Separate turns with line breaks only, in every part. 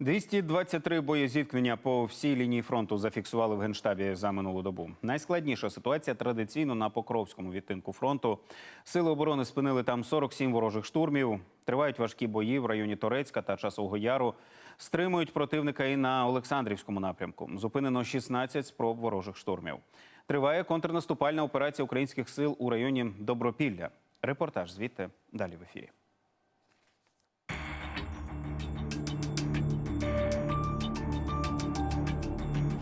223 боєзіткнення по всій лінії фронту зафіксували в генштабі за минулу добу. Найскладніша ситуація традиційно на Покровському відтинку фронту. Сили оборони спинили там 47 ворожих штурмів. Тривають важкі бої в районі Торецька та Часового Яру. Стримують противника і на Олександрівському напрямку. Зупинено 16 спроб ворожих штурмів. Триває контрнаступальна операція українських сил у районі Добропілля. Репортаж звідти далі в ефірі.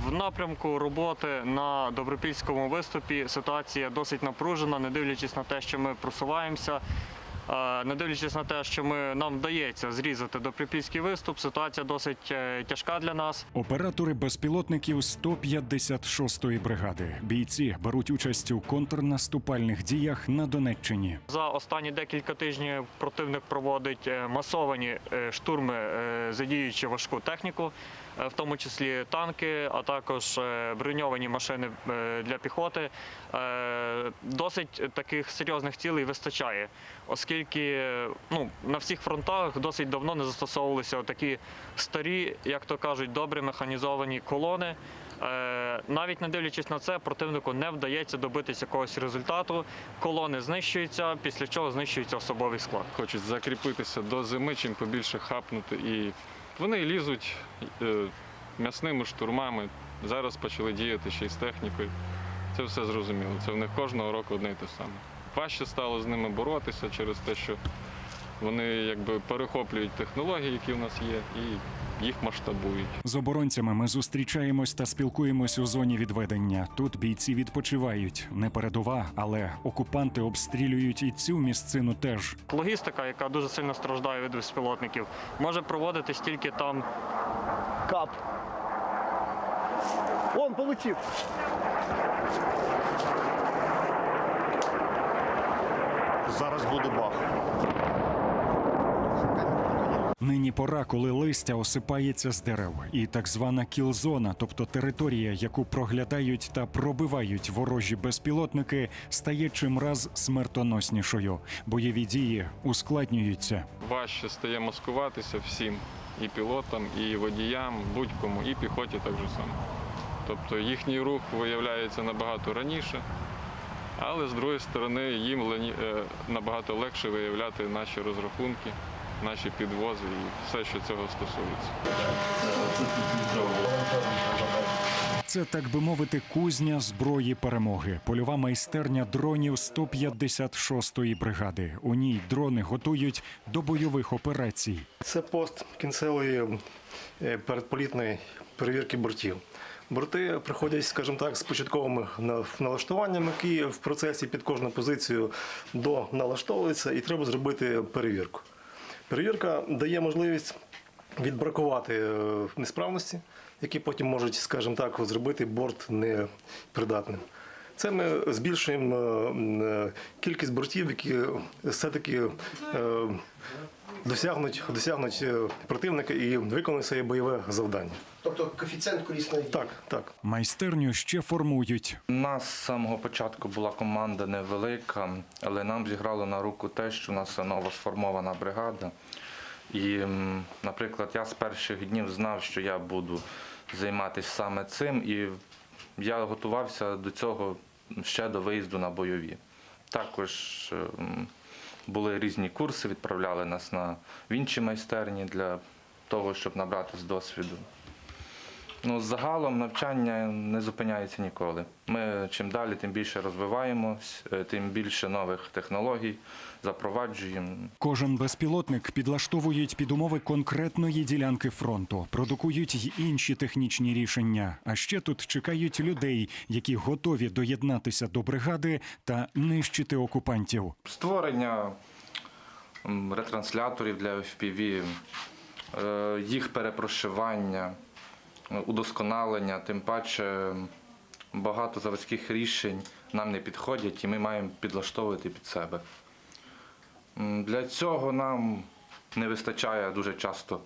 В напрямку роботи на добропільському виступі ситуація досить напружена, не дивлячись на те, що ми просуваємося. Не дивлячись на те, що ми, нам вдається зрізати добропільський виступ, ситуація досить е, тяжка для нас.
Оператори безпілотників 156-ї бригади. Бійці беруть участь у контрнаступальних діях на Донеччині.
За останні декілька тижнів противник проводить е, масовані е, штурми, задіючи важку техніку, в тому числі танки, а також броньовані машини для піхоти. Досить таких серйозних цілей вистачає, оскільки е, ну, на всіх фронтах досить давно не застосовувалися такі старі, як то кажуть, добре механізовані колони. Е, Навіть не дивлячись на це, противнику не вдається добитися якогось результату. Колони знищуються, після чого знищується особовий склад.
хочуть закріпитися до зими, чим побільше хапнути. І вони лізуть е, м'ясними штурмами. Зараз почали діяти ще й з технікою. Це все зрозуміло. Це в них кожного року одне й те саме. Важче стало з ними боротися через те, що вони якби перехоплюють технології, які в нас є, і їх масштабують.
З оборонцями ми зустрічаємось та спілкуємось у зоні відведення. Тут бійці відпочивають. Не передова, але окупанти обстрілюють і цю місцину теж.
Логістика, яка дуже сильно страждає від безпілотників, може проводитись тільки там,
Кап. Он получив. Зараз буде бах.
Нині пора, коли листя осипається з дерев, і так звана кілзона, тобто територія, яку проглядають та пробивають ворожі безпілотники, стає чимраз смертоноснішою. Бойові дії ускладнюються.
Важче стає маскуватися всім, і пілотам, і водіям, будь-кому, і піхоті так же само. Тобто їхній рух виявляється набагато раніше, але з другої сторони їм лені- е, набагато легше виявляти наші розрахунки, наші підвози і все, що цього стосується.
Це так би мовити, кузня зброї перемоги, польова майстерня дронів 156-ї бригади. У ній дрони готують до бойових операцій.
Це пост кінцевої е, передполітної перевірки бортів. Борти приходять, скажімо так, з початковими на- налаштуваннями, які в процесі під кожну позицію до налаштовуються, і треба зробити перевірку. Перевірка дає можливість відбракувати е, несправності, які потім можуть, скажімо так, зробити борт непридатним. Це ми збільшуємо е, е, кількість бортів, які все-таки е, досягнуть, досягнуть противника і виконують своє бойове завдання.
Тобто коефіцієнт корисної дії.
Так, так.
Майстерню ще формують.
У нас з самого початку була команда невелика, але нам зіграло на руку те, що у нас нова сформована бригада. І, наприклад, я з перших днів знав, що я буду займатися саме цим, і я готувався до цього ще до виїзду на бойові. Також ем, були різні курси, відправляли нас на в інші майстерні для того, щоб набратися досвіду. Ну, загалом навчання не зупиняється ніколи. Ми чим далі, тим більше розвиваємось, е, тим більше нових технологій запроваджуємо.
Кожен безпілотник підлаштовують під умови конкретної ділянки фронту, продукують й інші технічні рішення. А ще тут чекають людей, які готові доєднатися до бригади та нищити окупантів.
Створення ретрансляторів для FPV, е, їх перепрошивання, удосконалення, тим паче багато заводських рішень нам не підходять і ми маємо підлаштовувати під себе. Для цього нам не вистачає дуже часто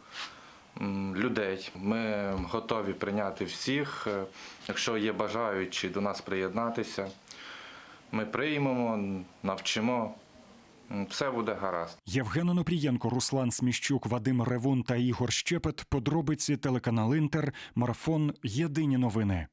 людей. Ми готові прийняти всіх. Е, Якщо є бажаючі до нас приєднатися, ми приймемо, навчимо все буде гаразд.
Євген Онопрієнко, Руслан Сміщук, Вадим Ревун та Ігор Щепет. Подробиці телеканал Інтер. Марафон. Єдині новини.